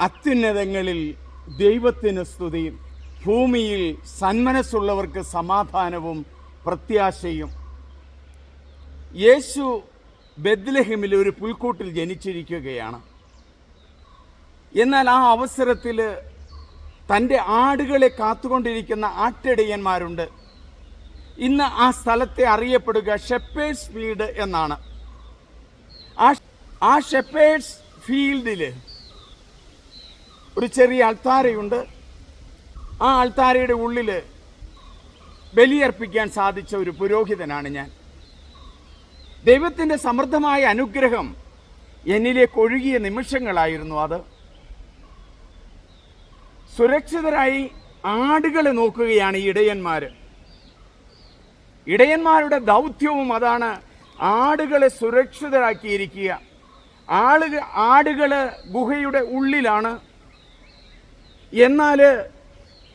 അത്യുന്നതങ്ങളിൽ ദൈവത്തിന് സ്തുതി ഭൂമിയിൽ സന്മനസ്സുള്ളവർക്ക് സമാധാനവും പ്രത്യാശയും. യേശു ബദ്ലഹിമിൽ ഒരു പുൽക്കൂട്ടിൽ ജനിച്ചിരിക്കുകയാണ്. എന്നാൽ ആ അവസരത്തിൽ തന്റെ ആടുകളെ കാത്തുകൊണ്ടിരിക്കുന്ന ആട്ടിടയന്മാരുണ്ട്. ഇന്ന് ആ സ്ഥലത്തെ അറിയപ്പെടുക ഷെപ്പേഴ്സ് ഫീൽഡ് എന്നാണ്. ആ ഷെപ്പേഴ്സ് ഫീൽഡിൽ ഒരു ചെറിയ അൾത്താരയുണ്ട്. ആ അൾത്താരയുടെ ഉള്ളിൽ ബലിയർപ്പിക്കാൻ സാധിച്ച ഒരു പുരോഹിതനാണ് ഞാൻ. ദൈവത്തിന്റെ സമൃദ്ധമായ അനുഗ്രഹം എന്നിലേക്ക് ഒഴുകിയ നിമിഷങ്ങളായിരുന്നു അത്. സുരക്ഷിതരായി ആടുകളെ നോക്കുകയാണ് ഇടയന്മാർ ഇടയന്മാരുടെ ദൗത്യവും അതാണ് ആടുകളെ സുരക്ഷിതരാക്കിയിരിക്കുക. ആളുകൾ ആടുകൾ ഗുഹയുടെ ഉള്ളിലാണ്. എന്നാൽ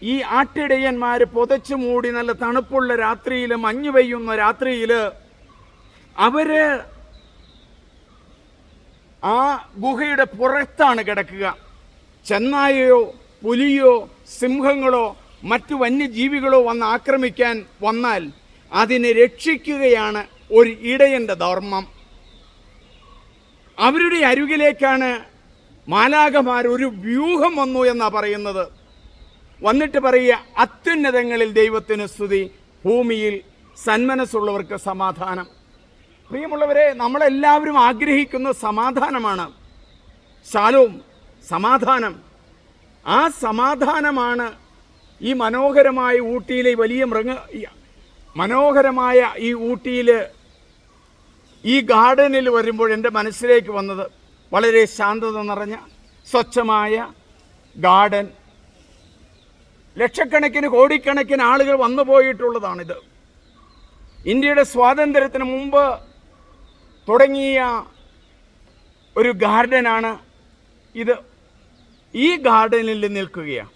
ഈ ആട്ടിടയന്മാർ പുതച്ചു മൂടി നല്ല തണുപ്പുള്ള രാത്രിയിൽ മഞ്ഞ് പെയ്യുന്ന രാത്രിയിൽ അവർ ആ ഗുഹയുടെ പുറത്താണ് കിടക്കുക. ചെന്നായയോ പുലിയോ സിംഹങ്ങളോ മറ്റു വന്യജീവികളോ വന്ന് ആക്രമിക്കാൻ വന്നാൽ അതിനെ രക്ഷിക്കുകയാണ് ഒരു ഇടയന്റെ ധർമ്മം. അവരുടെ അരുകിലേക്കാണ് മാലാകമാർ ഒരു വ്യൂഹം വന്നു എന്നാ പറയുന്നത്. വന്നിട്ട് പറയുക അത്യുന്നതങ്ങളിൽ ദൈവത്തിന് സ്തുതി ഭൂമിയിൽ സന്മനസ്സുള്ളവർക്ക് സമാധാനം. പ്രിയമുള്ളവരെ നമ്മളെല്ലാവരും ആഗ്രഹിക്കുന്ന സമാധാനമാണ്. ശാലവും സമാധാനം. ആ സമാധാനമാണ് ഈ മനോഹരമായ ഊട്ടിയിലെ വലിയ മൃഗ മനോഹരമായ ഈ ഊട്ടിയിൽ ഈ ഗാർഡനിൽ വരുമ്പോൾ എന്റെ മനസ്സിലേക്ക് വന്നത്. വളരെ ശാന്തത നിറഞ്ഞ സ്വച്ഛമായ ഗാർഡൻ. ലക്ഷക്കണക്കിന് കോടിക്കണക്കിന് ആളുകൾ വന്നു പോയിട്ടുള്ളതാണിത്. ഇന്ത്യയുടെ സ്വാതന്ത്ര്യത്തിന് മുമ്പ് തുടങ്ങിയ ഒരു ഗാർഡനാണ് ഇത്. ഈ ഗാർഡനിൽ നിൽക്കുകയാണ്.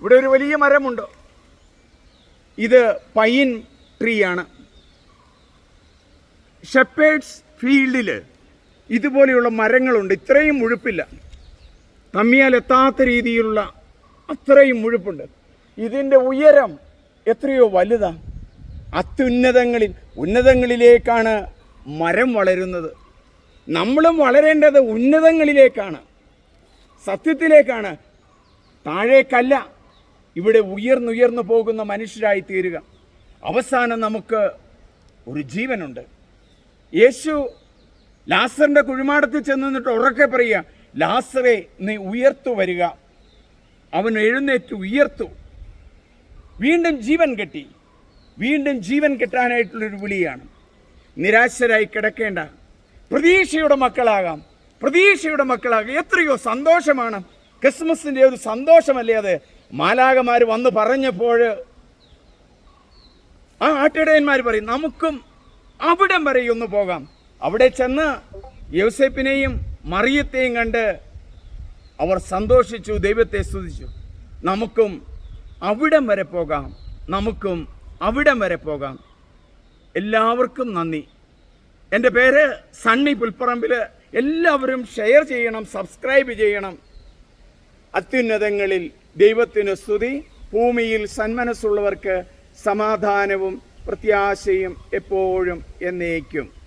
ഇവിടെ ഒരു വലിയ മരമുണ്ട്. ഇത് പൈൻ ട്രീയാണ് ഷെപ്പേഡ്സ് ഫീൽഡിൽ ഇതുപോലെയുള്ള മരങ്ങളുണ്ട്. ഇത്രയും മുഴുപ്പില്ല. തമ്മിയാൽ എത്താത്ത രീതിയിലുള്ള അത്രയും മുഴുപ്പുണ്ട്. ഇതിന്റെ ഉയരം എത്രയോ വലുതാണ് അത്യുന്നതങ്ങളിൽ ഉന്നതങ്ങളിലേക്കാണ് മരം വളരുന്നത്. നമ്മളും വളരേണ്ടത് ഉന്നതങ്ങളിലേക്കാണ്. സത്യത്തിലേക്കാണ്. താഴേക്കല്ല. ഇവിടെ ഉയർന്നുയർന്നു പോകുന്ന മനുഷ്യരായി തീരുക അവസാനം നമുക്ക് ഒരു ജീവനുണ്ട്. യേശു ലാസറിന്റെ കുഴിമാടത്തിൽ ചെന്ന് നിന്നിട്ട് ഉറക്കെ പറയുക ലാസറെ നീ ഉയർത്തു വരിക. അവൻ എഴുന്നേറ്റ് ഉയർത്തു. വീണ്ടും ജീവൻ കെട്ടി. വീണ്ടും ജീവൻ കെട്ടാനായിട്ടുള്ളൊരു വിളിയാണ്. നിരാശരായി കിടക്കേണ്ട. പ്രതീക്ഷയുടെ മക്കളാകാം. പ്രതീക്ഷയുടെ മക്കളാകാം. എത്രയോ സന്തോഷമാണ്. ക്രിസ്മസിന്റെ ഒരു സന്തോഷമല്ലേ അത്? മാലാകമാർ വന്ന് പറഞ്ഞപ്പോൾ ആ ആട്ടിടയന്മാർ പറയും നമുക്കും അവിടം വരെ ഒന്ന് പോകാം. അവിടെ ചെന്ന് യോസേപ്പിനെയും മറിയത്തെയും കണ്ട് അവർ സന്തോഷിച്ചു ദൈവത്തെ സ്തുതിച്ചു. നമുക്കും അവിടം വരെ പോകാം. നമുക്കും അവിടം വരെ പോകാം. എല്ലാവർക്കും നന്ദി. എന്റെ പേര് സണ്ണി പുൽപ്പറമ്പിൽ എല്ലാവരും ഷെയർ ചെയ്യണം സബ്സ്ക്രൈബ് ചെയ്യണം. അത്യുന്നതങ്ങളിൽ ദൈവത്തിന് സ്തുതി. ഭൂമിയിൽ സന്മനസ്സുള്ളവർക്ക് സമാധാനവും പ്രത്യാശയും എപ്പോഴും എന്നേക്കും.